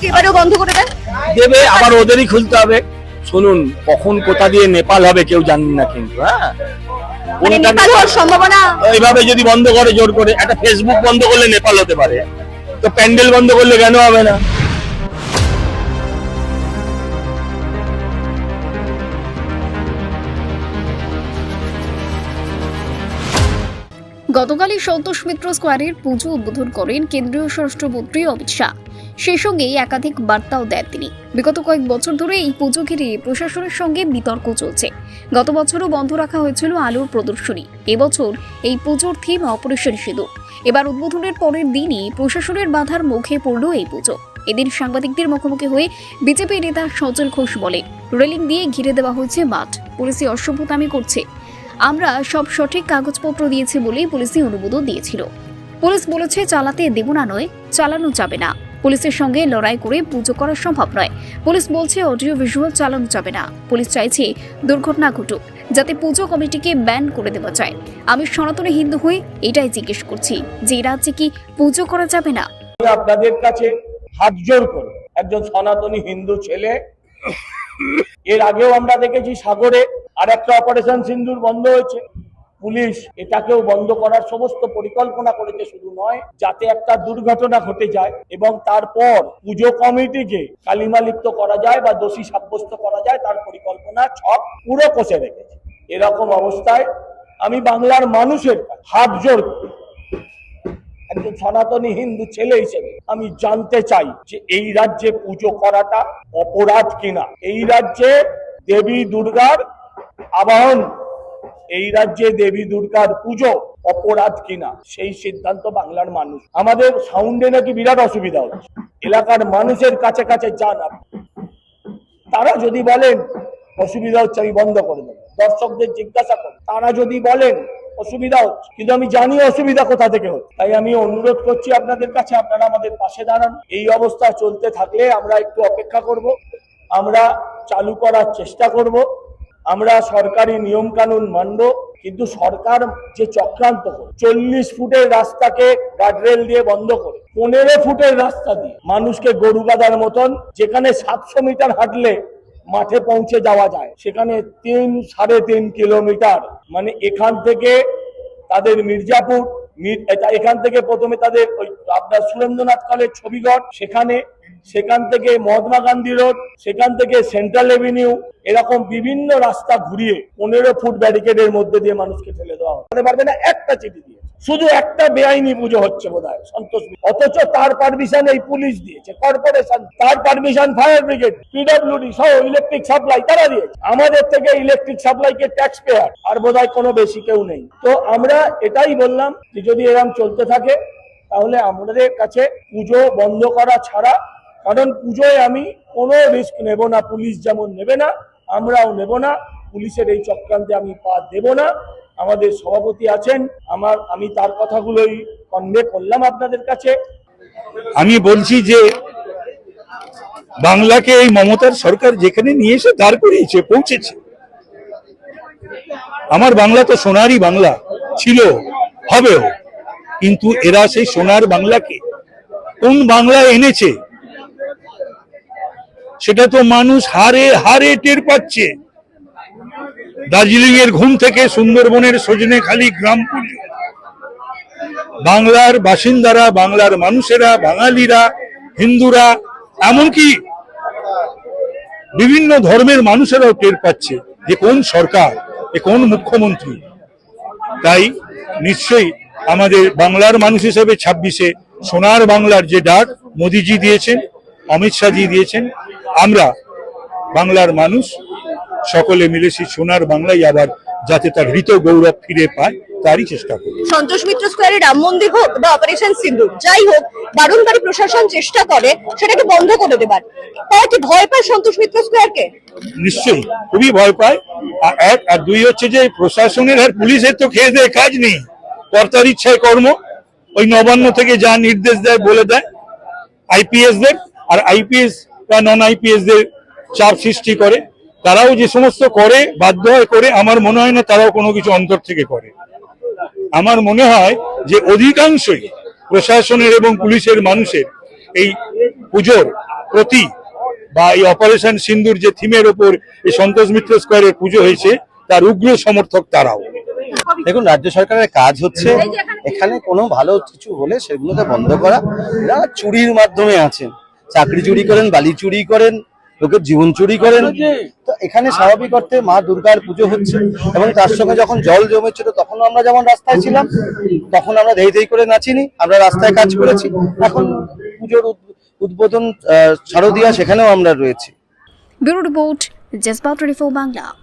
কি এবারেও বন্ধ করে দেন? দেবে আবার ওদেরই খুলতে হবে। শুনুন কখন কোথা দিয়ে নেপাল হবে কেউ জানেন না কিন্তু হ্যাঁ? মানে নেপাল হওয়ার সম্ভাবনা? এইভাবে যদি বন্ধ করে জোর করে একটা ফেসবুক বন্ধ করলে নেপাল হতে পারে। তো প্যান্ডেল বন্ধ করলে কেন হবে না? গতকালই সন্তোষ মিত্র স্কোয়ারের পুজো উদ্বোধন করেন কেন্দ্রীয় স্বরাষ্ট্রমন্ত্রী অমিত শাহ। সেই সঙ্গে একাধিক বার্তাও দেন তিনি। বিগত কয়েক বছর ধরে এই পুজো ঘিরে প্রশাসনের সঙ্গে বিতর্ক চলছে। গত বছরও বন্ধ রাখা হয়েছিল আলোর প্রদর্শনী। এবছর এই পুজোর থিম অপারেশন সিঁদুর এবার উদ্বোধনের পরের দিনই প্রশাসনের বাধার মুখে পড়ল এই পুজো। এদিন সাংবাদিকদের মুখোমুখি হয়ে বিজেপি নেতা সজল ঘোষ বলে, রেলিং দিয়ে ঘিরে দেওয়া হয়েছে মাঠ। পুলিশি অসভ্যতামি করছে। আমরা সব সঠিক কাগজপত্র দিয়েছি বলেই পুলিশি অনুমোদন দিয়েছিল। পুলিশ বলেছে চালাতে দেব না নয়, চালানো যাবে না। পুলিশের সঙ্গে লড়াই করে পুজো করা সম্ভব নয়। পুলিশ বলছে অডিও ভিজুয়াল চালানো যাবে না। পুলিশ চাইছে দুর্ঘটনা ঘটুক, যাতে পুজো কমিটিকে ব্যান করে দেওয়া যায়। আমি সনাতনী হিন্দু হয়ে এটাই জিজ্ঞেস করছি, যে রাজ্যে কি পুজো করা যাবে না? আপনাদের কাছে হাত জোর করে। একজন সনাতনী হিন্দু ছেলে, এর আগেও আমরা দেখেছি সাগরে আর একটা অপারেশন সিন্দুর বন্ধ হয়েছে। পুলিশ এটাকেও বন্ধ করার সমস্ত পরিকল্পনা করেছে শুধু নয়, যাতে একটা দুর্ঘটনা ঘটে যায় এবং তারপর পুজো কমিটিকে কালিমালিপ্ত করা যায় বা দোষী সাব্যস্ত করা যায়, তার পরিকল্পনা ছক পুরো কষে রেখেছে। এরকম অবস্থায় আমি বাংলার মানুষের হাত জোর একজন সনাতনী হিন্দু ছেলে হিসেবে আমি জানতে চাই যে এই রাজ্যে পুজো করাটা অপরাধ কিনা। এই রাজ্যে দেবী দুর্গার আবাহন এই রাজ্যে দেবী দুর্গার পুজো অপরাধ কিনা? সেই সিদ্ধান্ত বাংলার মানুষ। আমাদের সাউন্ডে নাকি বিরাট অসুবিধা হচ্ছে। এলাকার মানুষের কাছে কাছে যান। তারা যদি বলেন, অসুবিধা হচ্ছে, আমি বন্ধ করে দেবো। দর্শকদের জিজ্ঞাসা করুন। তারা যদি বলেন, অসুবিধা হচ্ছে। কিন্তু আমি জানি অসুবিধা কোথা থেকে হচ্ছে। তাই আমি অনুরোধ করছি আপনাদের কাছে, আপনারা আমাদের পাশে দাঁড়ান। এই অবস্থা চলতে থাকলে আমরা একটু অপেক্ষা করব। আমরা চালু করার চেষ্টা করব। আমরা সরকারি নিয়ম কানুন মানব, কিন্তু সরকার যে চক্রান্ত করে, চল্লিশ ফুটের রাস্তাকে গার্ডরেল দিয়ে বন্ধ করে, পনেরো ফুটের রাস্তা দিয়ে মানুষকে গরু গাদার মতন, যেখানে সাতশো মিটার হাঁটলে মাঠে পৌঁছে যাওয়া যায়, সেখানে তিন, সাড়ে তিন কিলোমিটার মানে এখান থেকে তাদের মির্জাপুর মির- এখান থেকে প্রথমে তাদের ওই আপনার সুরেন্দ্রনাথ কলেজ ছবিগড় সেখানে, সেখান থেকে মহাত্মা গান্ধী রোড, সেখান থেকে সেন্ট্রাল এভিনিউ, এরকম বিভিন্ন রাস্তা ঘুরিয়ে পনেরো ফুট ব্যারিকেডের মধ্যে দিয়ে মানুষকে ঠেলে দেওয়া হতে পারবে না একটা চিঠি দিয়ে শুধু একটা বেআইনি পুজো হচ্ছে বোধ হয় সন্তোষ অথচ তার পারমিশন এই পুলিশ দিয়েছে কর্পোরেশন তার পারমিশন ফায়ার ব্রিগেড পিডব্লিউডি সহ ইলেকট্রিক সাপ্লাই তারা দিয়েছে। আমাদের থেকে ইলেকট্রিক সাপ্লাই কে ট্যাক্স পেয়ার আর বোধহয় কোনো বেশি কেউ নেই। তো আমরা এটাই বললাম যে যদি এরকম চলতে থাকে, তাহলে আমাদের কাছে পুজো বন্ধ করা ছাড়া, কারণ পুজোয় আমি কোনো রিস্ক নেব না, পুলিশ যেমন নেবে না, আমরাও নেব না, পুলিশের এই চক্রান্তে আমি পা দেব না। আমাদের সভাপতি আছেন। আমার, আমি তার কথাগুলোই কনভে করলাম আপনাদের কাছে। আমি বলছি যে, বাংলাকে এই মমতার সরকার যেখানে নিয়ে এসে দাঁড় করিয়েছে, পৌঁছেছে। আমার বাংলা তো সোনারই বাংলা, ছিল, হবেও। কিন্তু এরা সেই সোনার বাংলাকে কোন বাংলা এনেছে? সেটা তো মানুষ হারে হারে টের পাচ্ছে। দার্জিলিং এর ঘুম থেকে সুন্দরবনের সজনে খালি গ্রাম বাংলার বাসিন্দারা, বাংলার মানুষেরা, বাঙালিরা, হিন্দুরা, এমনকি বিভিন্ন ধর্মের মানুষেরাও টের পাচ্ছে যে কোন সরকার, এ কোন মুখ্যমন্ত্রী। তাই নিশ্চয়ই আমাদের বাংলার মানুষ হিসেবে ছাব্বিশে সোনার বাংলার যে ডাক মোদিজি দিয়েছেন, অমিত শাহজি দিয়েছেন, আমরা বাংলার মানুষ সকলে মিলে সেই সোনার বাংলাই আবার যাতে তার হৃত গৌরব ফিরে পায় তারই চেষ্টা করি সন্তোষ মিত্র স্কোয়ারে রাম মন্দির হোক বা অপারেশন সিন্দুর যাই হোক বারংবারই প্রশাসন চেষ্টা করে সেটাকে বন্ধ করে দেবার। তারা কি ভয় পায় সন্তোষ মিত্র স্কোয়ারকে? নিশ্চয়ই খুবই ভয় পায়। আর এক আর দুই হচ্ছে যে প্রশাসনের আর পুলিশের তো খেয়ে দেয় কাজ নেই। কর্তার ইচ্ছায় কর্ম ওই নবান্ন থেকে যা নির্দেশ দেয় বলে দেয় আইপিএস দের আর আইপিএস বা নন আইপিএস দের চাপ সৃষ্টি করে। তারাও যে সমস্ত করে, বাধ্য হয় করে, আমার মনে হয় না তারাও কোনো কিছু অন্তর থেকে করে। আমার মনে হয় যে অধিকাংশই প্রশাসনের এবং পুলিশের মানুষের এই পুজোর প্রতি বা এই অপারেশন সিন্দুর যে থিমের ওপর এই সন্তোষ মিত্র স্কোয়ারের পুজো হয়েছে, তার উগ্র সমর্থক তারাও। দেখুন, রাজ্য সরকারের কাজ হচ্ছে এখানে কোনো ভালো কিছু হলে সেগুলোকে বন্ধ করা। চুরির মাধ্যমে আছেন, চাকরি চুরি করেন, বালি চুরি করেন লোকের জীবন চুরি করেন। তো এখানে স্বাভাবিক অর্থে মা দুর্গার পুজো হচ্ছে এবং তার সঙ্গে যখন জল জমেছিল তখন আমরা যেমন রাস্তায় ছিলাম তখন আমরা ধেই ধেই করে নাচিনি আমরা রাস্তায় কাজ করেছি। এখন পুজোর উদ্- উদ্বোধন আহ, শারদীয়া সেখানেও আমরা রয়েছি। Bureau report Jazba twenty Bangla.